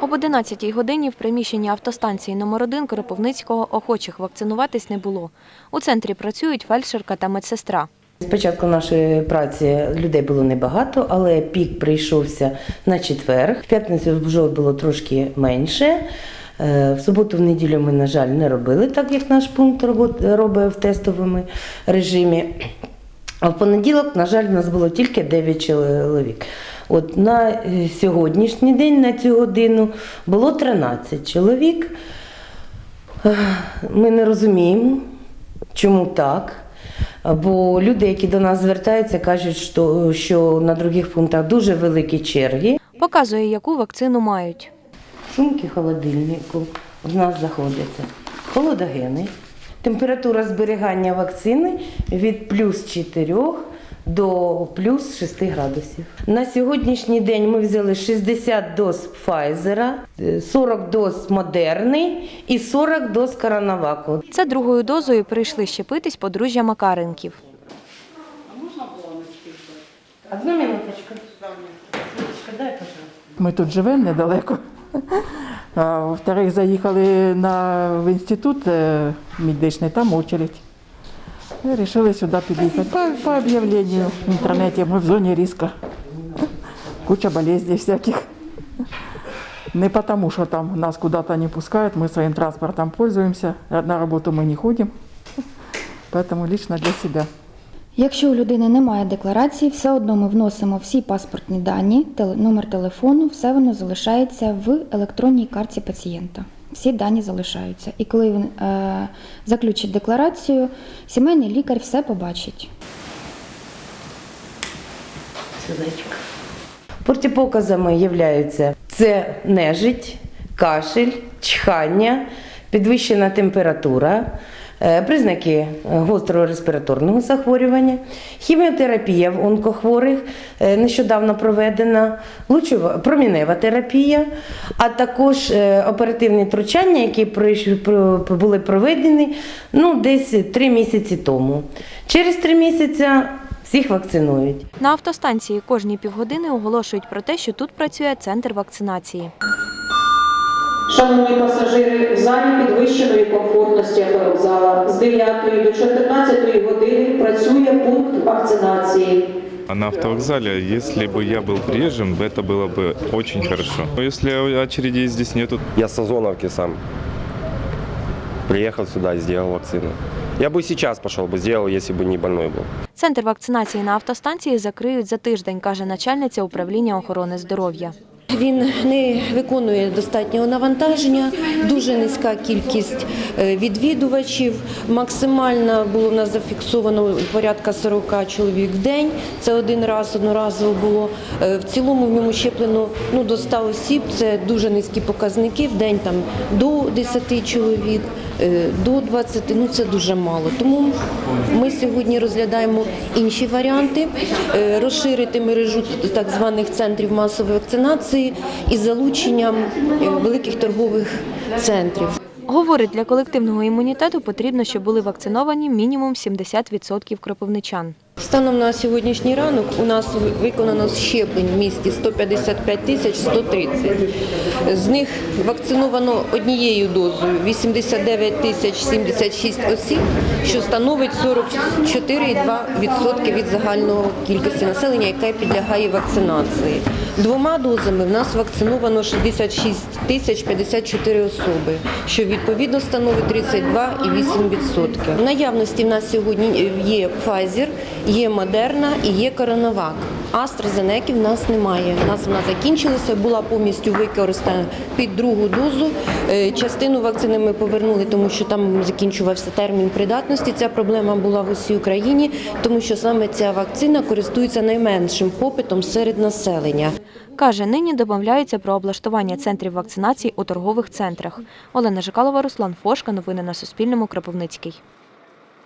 Об 11-й годині в приміщенні автостанції номер 1 Кропивницького охочих вакцинуватись не було. У центрі працюють фельдшерка та медсестра. Спочатку нашої праці людей було небагато, але пік прийшовся на четвер. В п'ятницю вже було трошки менше. Е, В суботу, в неділю ми, на жаль, не робили так, як наш пункт робить в тестовому режимі. А в понеділок, на жаль, у нас було тільки 9 чоловік. От на е, сьогоднішній день, на цю годину, було 13 чоловік. Ми не розуміємо, чому так. Бо люди, які до нас звертаються, кажуть, що, що на других пунктах дуже великі черги. Показує, яку вакцину мають. Сумки холодильнику в нас знаходяться холодогени. Температура зберігання вакцини від плюс 4 до плюс 6 градусів. На сьогоднішній день ми взяли 60 доз Pfizer, 40 доз Модерни і 40 доз Коронаваку. Це другою дозою прийшли щепитись подружжя Макаренків. Одну минуточку. Дай, пожалуйста. Ми тут живемо недалеко. А во-вторых, заїхали на, в інститут е, медичний, там очередь І вирішили сюди під'їхати. По, по об'явленню в інтернеті ми в зоні риска. Куча болезней всяких. Не потому, что там нас куда-то не пускают, мы своим транспортом пользуемся, на работу мы не ходим, поэтому лично для себя. Якщо у людини немає декларації, все одно ми вносимо всі паспортні дані, теле- номер телефону, все воно залишається в електронній карті пацієнта. Всі дані залишаються. І коли він е, заключить декларацію, сімейний лікар все побачить. Сюдечка. Протипоказами являються це нежить, кашель, чхання, підвищена температура, признаки е, гострого респіраторного захворювання, хіміотерапія в онкохворих е, нещодавно проведена, лучова промінева терапія, а також е, оперативні втручання, які були проведені ну, десь три місяці тому. Через три місяці всіх вакцинують. На автостанції кожні півгодини оголошують про те, що тут працює центр вакцинації. Шановні пасажири, в залі підвищеної комфортності автовокзала з 9 до 14 години працює пункт вакцинації. А на автовокзале, если бы я был приезжим, это было бы очень хорошо. Но если очередей здесь нету, Я с Сазоновки сам. Приехал сюда и сделал вакцину. Я бы и сейчас пошел бы, сделал, если бы не больной был. Центр вакцинації на автостанції закриють за тиждень, каже начальниця управління охорони здоров'я. Він не виконує достатнього навантаження, дуже низька кількість е, відвідувачів. Максимально було в нас зафіксовано порядка 40 чоловік в день. Це один раз одноразово було. Е, В цілому в ньому щеплено ну, до 100 осіб. Це дуже низькі показники. В день там до 10 чоловік, е, до 20, ну це дуже мало. Тому ми сьогодні розглядаємо інші варіанти, розширити мережу так званих центрів масової вакцинації із залученням е, великих торгових центрів. Говорить, для колективного імунітету потрібно, щоб були вакциновані мінімум 70% кропивничан. Станом на сьогоднішній ранок у нас виконано щеплень в місті 155 тисяч 130. З них вакциновано однією дозою 89 тисяч 76 осіб, що становить 44,2% від загальної кількості населення, яке підлягає вакцинації. Двома дозами в нас вакциновано 66 тисяч 54 особи, що відповідно становить 32,8%. В наявності в нас сьогодні є Pfizer, є Moderna і є Коронавак. AstraZeneca в нас немає. У нас вона закінчилася, була повністю використана під другу дозу. Е, Частину вакцини ми повернули, тому що там закінчувався термін придатності. Ця проблема була в усій Україні, тому що саме ця вакцина користується найменшим попитом серед населення. Каже, нині домовляються про облаштування центрів вакцинації у торгових центрах. Олена Жикалова, Руслан Фошка. Новини на Суспільному. Кропивницький.